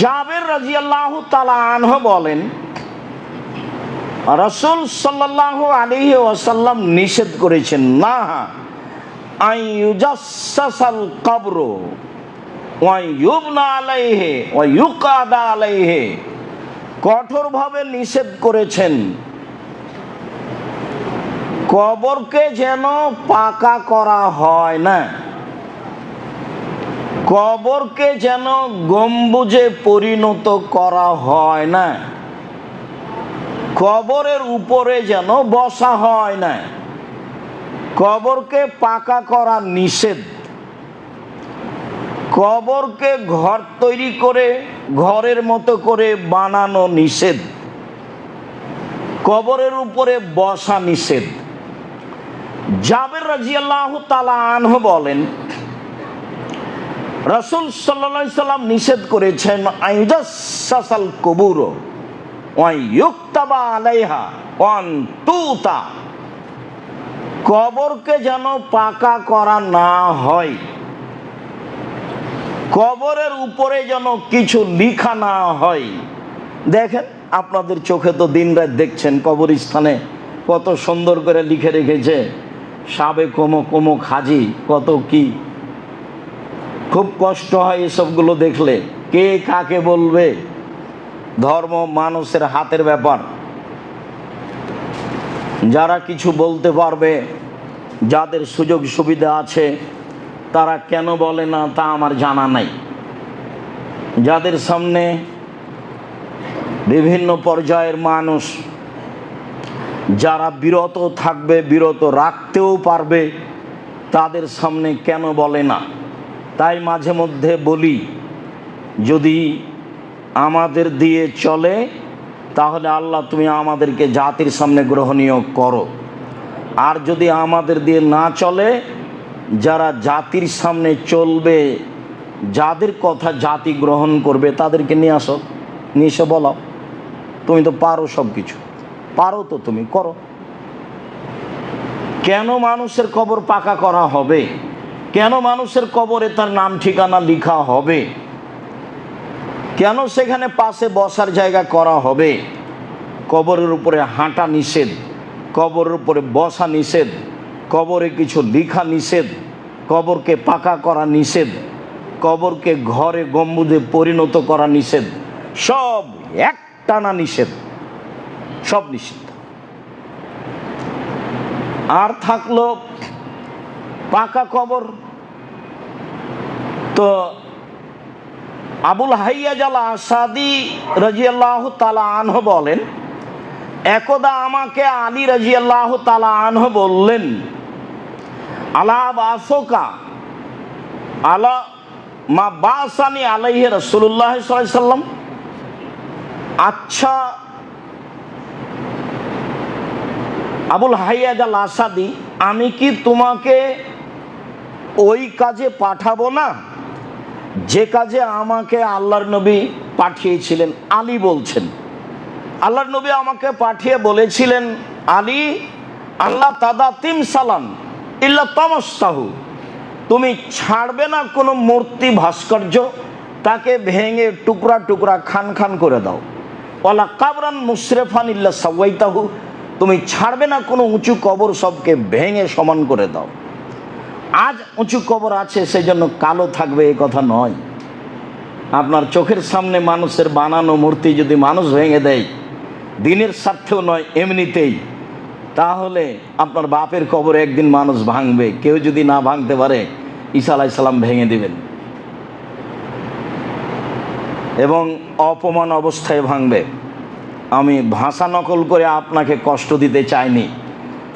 জাবের রাজিয়াল্লাহ তালা আনহ বলেন, রসুল সাল্লাহ আলিহি ওয়াসাল্লাম নিষেধ করেছেন, না কঠোরভাবে নিষেধ করেছেন। কবরকে যেন পাকা করা হয় না। কবরকে যেন গম্বুজে পরিণত করা হয় না। কবরের উপরে যেন বসা হয় না। কবরকে পাকা করা নিষেধ। কবরকে ঘর তৈরি করে, ঘরের মতো করে বানানো নিষেধ। কবরের উপরে বসা নিষেধ। জাবের রাজিয়াল্লাহ তালা আনহ বলেন রসুল সাল্লা সাল্লাম নিষেধ করেছেন আলাইহা কবরকে যেন পাকা করা না হয়। কবরের উপরে যেন কিছু লিখা না হয়। দেখেন, আপনাদের চোখে তো দিন রাত দেখছেন কবরস্থানে কত সুন্দর করে লিখে রেখেছে, সাবে কোমো কোমো খাজি কত কি খুব কষ্ট হয় এসবগুলো দেখলে। কে কাকে বলবে? ধর্ম মানুষের হাতের ব্যাপার। যারা কিছু বলতে পারবে, যাদের সুযোগ সুবিধা আছে, তারা কেন বলে না তা আমার জানা নাই। যাদের সামনে বিভিন্ন পর্যায়ের মানুষ, যারা বিরত থাকবে, বিরত রাখতেও পারবে, তাদের সামনে কেন বলে না? তাই মাঝে মধ্যে বলি, যদি আমাদের দিয়ে চলে, তাহলে আল্লাহ তুমি আমাদেরকে জাতির সামনে গ্রহণীয় করো। আর যদি আমাদের দিয়ে না চলে, যারা জাতির সামনে চলবে, যাদের কথা জাতি গ্রহণ করবে, তাদেরকে নিয়ে আসো, নিয়ে এসে বলো তুমি তো পারো সব কিছু পারো তো তুমি, করো। কেন মানুষের কবর পাকা করা হবে? কেন মানুষের কবরে তার নাম, ঠিকানা লিখা হবে? কেন সেখানে পাশে বসার জায়গা করা হবে? কবরের উপরে হাঁটা নিষেধ, কবরের উপরে বসা নিষেধ, কবরে কিছু লিখা নিষেধ, কবরকে পাকা করা নিষেধ, কবরকে ঘরে গম্বুজে পরিণত করা নিষেধ, সব একটানা নিষেধ, সব নিষিদ্ধ। আর থাকল পাকা কবর। তো আবুল হাইয়াজাল আসাদি রাজিয়াল্লাহ তালা আনহ বলেন, একদা আমাকে আলী রাজিয়াল্লাহ তালা আনহ বললেন, আলা বাসকা, আলা মা বাসানি আলাইহে রসুল্লাহ সাল্লাম। আচ্ছা আবুল হাইয়াজাল আসাদি, আমি কি তোমাকে ওই কাজে পাঠাবো না। যে কাজে আমাকে আল্লাহর নবী পাঠিয়েছিলেন, আলী বলছেন। আল্লাহর নবী আমাকে পাঠিয়ে বলেছিলেন, আলী, আল্লাহ তাদা তিম সালাম ইল্লা তমস্তাহু তুমি ছাড়বে না কোনো মূর্তি ভাস্কর্য, তাকে ভেঙে টুকরা টুকরা খান খান করে দাও। ওলা কাবরান মুশরেফান ইল্লা সাওয়াইতাহু, তুমি ছাড়বে না কোনো উঁচু কবর সবকে ভেঙে সমান করে দাও। আজ উঁচু কবর আছে সেই জন্য কালো থাকবে এ কথা নয়। আপনার চোখের সামনে মানুষের বানানো মূর্তি যদি মানুষ ভেঙে দেয়, দিনের স্বার্থেও নয়, এমনিতেই। তাহলে আপনার বাপের কবর একদিন মানুষ ভাঙবে, কেউ যদি না ভাঙতে পারে, ঈসা আলাহ সালাম ভেঙে দিবেন। এবং অপমান অবস্থায় ভাঙবে। আমি ভাষা নকল করে আপনাকে কষ্ট দিতে চাইনি।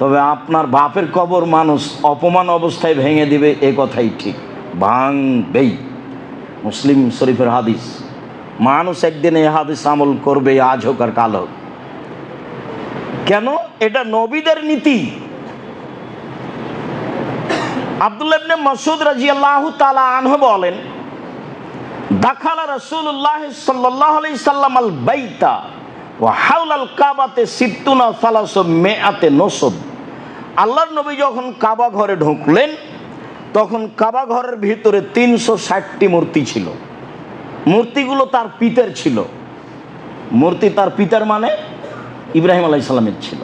তবে আপনার বাপের কবর মানুষ অপমান অবস্থায় ভেঙে দিবে, এ কথাই ঠিক। ভাঙবেই। মুসলিম শরীফের হাদিস, মানুষ একদিন এ হাদিস আমল করবে, আজ হোক আর কাল হোক। কেন? এটা নবীদের নীতি। আব্দুল্লাহ মসুদ মাসুদ রাজিয়াল্লাহু তাআলা আনহু বলেন, দাখালা রাসূলুল্লাহ সাল্লাল্লাহু আলাইহি সাল্লাম আল বাইতা ওয়া হাওলাল কাবাতে সিত্তুনা সালাসু মেআতে নসব। আল্লাহর নবী যখন কাবা ঘরে ঢুকলেন, তখন কাবা ঘরের ভিতরে তিনশো ষাটটি মূর্তি ছিল। মূর্তিগুলো তার পিতের ছিল। মূর্তি তার পিতার মানে ইব্রাহিম আলাই সালামের ছিল।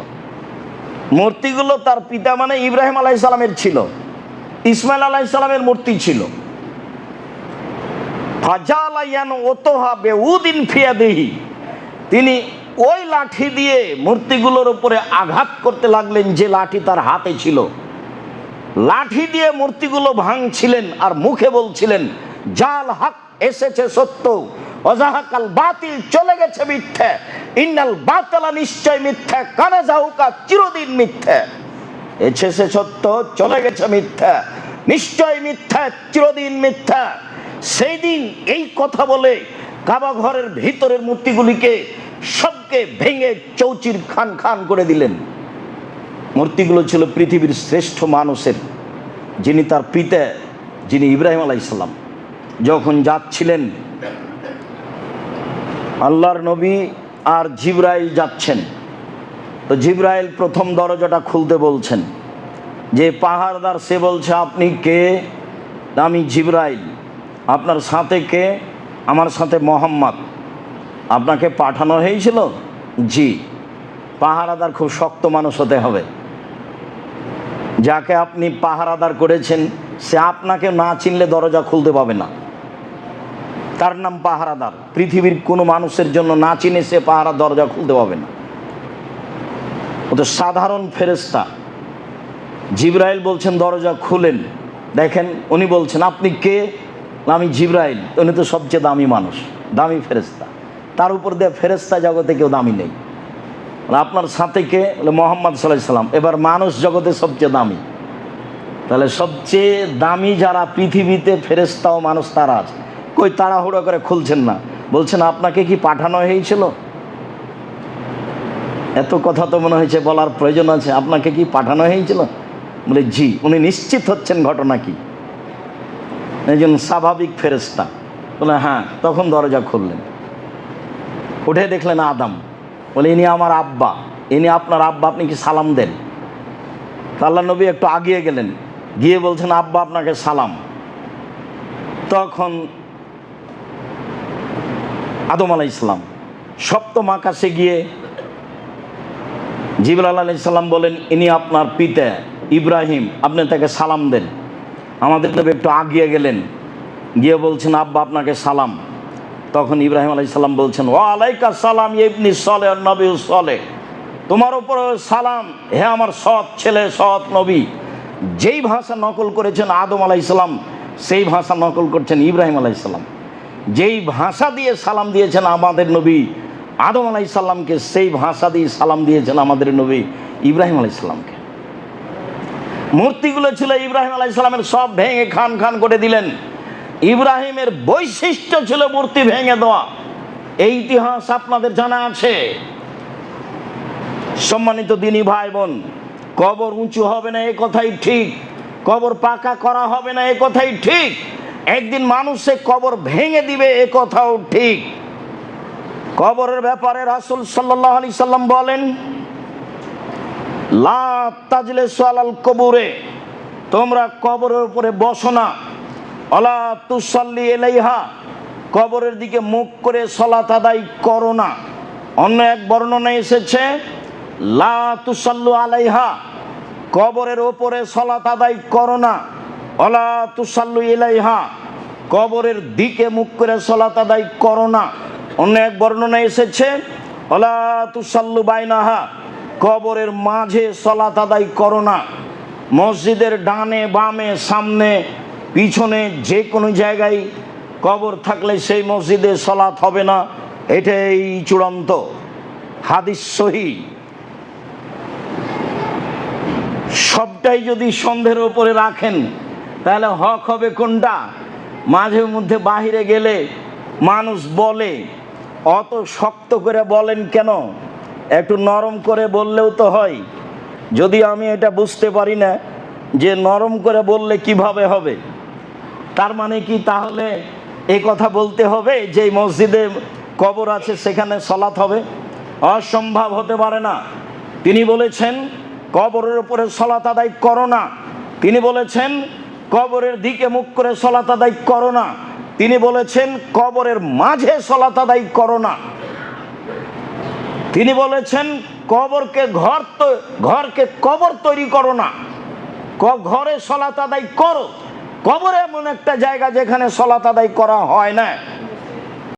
মূর্তিগুলো তার পিতা মানে ইব্রাহিম আলাই সালামের ছিল। ইসমাইল আলাই সালামের মূর্তি ছিল। ফাজালাইয়ান ওতোহা বেউদিন ফিয়াদেহি। তিনি ওই লাঠি দিয়ে মূর্তিগুলোর উপরে আঘাত করতে লাগলেন যে লাঠি তার হাতে ছিল। লাঠি দিয়ে মূর্তিগুলো ভাঙছিলেন আর মুখে বলছিলেন, জাল হক এসেছে সত্য, অজাহাকাল বাতিল চলে গেছে মিথ্যে, ইন্নাল নিশ্চয় মিথ্যে, কানে যাহুকা চিরদিন মিথ্যে। এসেছে সত্য, চলে গেছে মিথ্যা, নিশ্চয় মিথ্যা, চিরদিন মিথ্যা। সেই দিন এই কথা বলে কাবা ঘরের ভিতরের মূর্তিগুলিকে সবকে ভেঙে চৌচির খান খান করে দিলেন। মূর্তিগুলো ছিল পৃথিবীর শ্রেষ্ঠ মানুষের, যিনি তার পিতা, যিনি ইব্রাহিম আলাইসাল্লাম যখন যাচ্ছিলেন, আল্লাহর নবী আর জিব্রাইল যাচ্ছেন। তো জিব্রাইল প্রথম দরজাটা খুলতে বলছেন, যে পাহাড়দার, সে বলছে, আপনি কে? আমি জিব্রাইল। আপনার সাথে কে? আমার সাথে মোহাম্মদ। আপনাকে পাঠানো হয়েছিল? জি। পাহারাদার খুব শক্ত মানুষ হতে হবে। যাকে আপনি পাহারাদার করেছেন, সে আপনাকে না চিনলে দরজা খুলতে পাবে না। তার নাম পাহারাদার। পৃথিবীর কোনো মানুষের জন্য না চিনে সে পাহারা দরজা খুলতে পাবে না। ও তো সাধারণ ফেরেস্তা জিব্রাইল বলছেন, দরজা খুলেন। দেখেন, উনি বলছেন, আপনি কে? আমি জিব্রাইল। উনি তো সবচেয়ে দামি মানুষ, দামি ফেরেস্তা তার উপর দিয়ে ফেরেস্তা জগতে কেউ দামি নেই। আপনার সাথে কে? বলে মোহাম্মদ সাল্লাহ সাল্লাম। এবার মানুষ জগতে সবচেয়ে দামি। তাহলে সবচেয়ে দামি যারা পৃথিবীতে ফেরেস্তা ও মানুষ, তারা আছে। কই তাড়াহুড়ো করে খুলছেন না। বলছেন, আপনাকে কি পাঠানো হয়েছিল? এত কথা তো মনে হয়েছে, বলার প্রয়োজন আছে। আপনাকে কি পাঠানো হয়েছিল? বলে, জি, উনি নিশ্চিত হচ্ছেন ঘটনা কি। একজন স্বাভাবিক ফেরেস্তা বলে হ্যাঁ। তখন দরজা খুললেন। উঠে দেখলেন আদম। বলে, ইনি আমার আব্বা। ইনি আপনার আব্বা, আপনি কি সালাম দেন? আল্লাহ নবী একটু আগিয়ে গেলেন। গিয়ে বলছেন, আব্বা, আপনাকে সালাম। তখন আদম আলাই ইসলাম সপ্তম আকাশে গিয়ে জিবুল আল্লাহ সাল্লাম বলেন, ইনি আপনার পিতা ইব্রাহিম, আপনি তাকে সালাম দেন। আমাদের নবী একটু আগিয়ে গেলেন। গিয়ে বলছেন, আব্বা, আপনাকে সালাম। তখন ইব্রাহিম আলাই সাল্লাম বলছেন ও সালাম ইবনি সলে নবী সলে। তোমার উপর সালাম, হে আমার সৎ ছেলে, সৎ নবী। যেই ভাষা নকল করেছেন আদম আলাই সালাম, সেই ভাষা নকল করছেন ইব্রাহিম আলাই সাল্লাম যেই ভাষা দিয়ে সালাম দিয়েছেন আমাদের নবী, আদম আলাই সাল্লামকে সেই ভাষা দিয়ে সালাম দিয়েছেন আমাদের নবী ইব্রাহিম আলাই সাল্লামকে মূর্তিগুলো ছিল ইব্রাহিম আলাই সব ভেঙে খান খান করে দিলেন। ইব্রাহিমের বৈশিষ্ট্য ছিল মূর্তি ভেঙে দেওয়া। এই ইতিহাস আপনাদের জানা আছে। সম্মানিত দিনী ভাই বোন কবর উঁচু হবে না, এ কথাই ঠিক। কবর পাকা করা হবে না, এ কথাই ঠিক। একদিন মানুষে কবর ভেঙে দিবে, এ কথাও ঠিক। কবরের ব্যাপারে রাসুল সাল্লাহ আলি সাল্লাম বলেন, লা তাজলে সালাল কবরে, তোমরা কবরের উপরে বসো না। অলা তুসাল্লি এলাইহা, কবরের দিকে মুখ করে সলাত আদায় করো না। অন্য এক বর্ণনা এসেছে, লা তুসাল্লু আলাইহা, কবরের ওপরে সলাত আদায় করো না। অলা তুসাল্লু এলাইহা, কবরের দিকে মুখ করে সলাত আদায় করো না। অন্য এক বর্ণনা এসেছে অলা তুসাল্লু বাইনাহা, কবরের মাঝে সলাত আদায় করো না। মসজিদের ডানে বামে সামনে পিছনে যে কোনো জায়গায় কবর থাকলে সেই মসজিদে সলাৎ হবে না, এটাই চূড়ান্ত। হাদিস সহি। সবটাই যদি সন্দেহের ওপরে রাখেন, তাহলে হক হবে কোনটা? মাঝে মধ্যে বাহিরে গেলে মানুষ বলে, অত শক্ত করে বলেন কেন? একটু নরম করে বললেও তো হয়। যদি আমি এটা বুঝতে পারি না, যে নরম করে বললে কীভাবে হবে? তার মানে কি তাহলে এ কথা বলতে হবে যে মসজিদে কবর আছে সেখানে সলাৎ হবে? অসম্ভব হতে পারে না। তিনি বলেছেন, কবরের উপরে সলাৎ আদায় করো না। তিনি বলেছেন, কবরের দিকে মুখ করে সলাৎ আদায় করো না। তিনি বলেছেন, কবরের মাঝে সলাৎ আদায় করো না। তিনি বলেছেন, কবরকে ঘর তো ঘরকে কবর তৈরি করো না। ঘরে সলাৎ আদায় করো। কবর এমন একটা জায়গা যেখানে সলাত আদায় করা হয় না।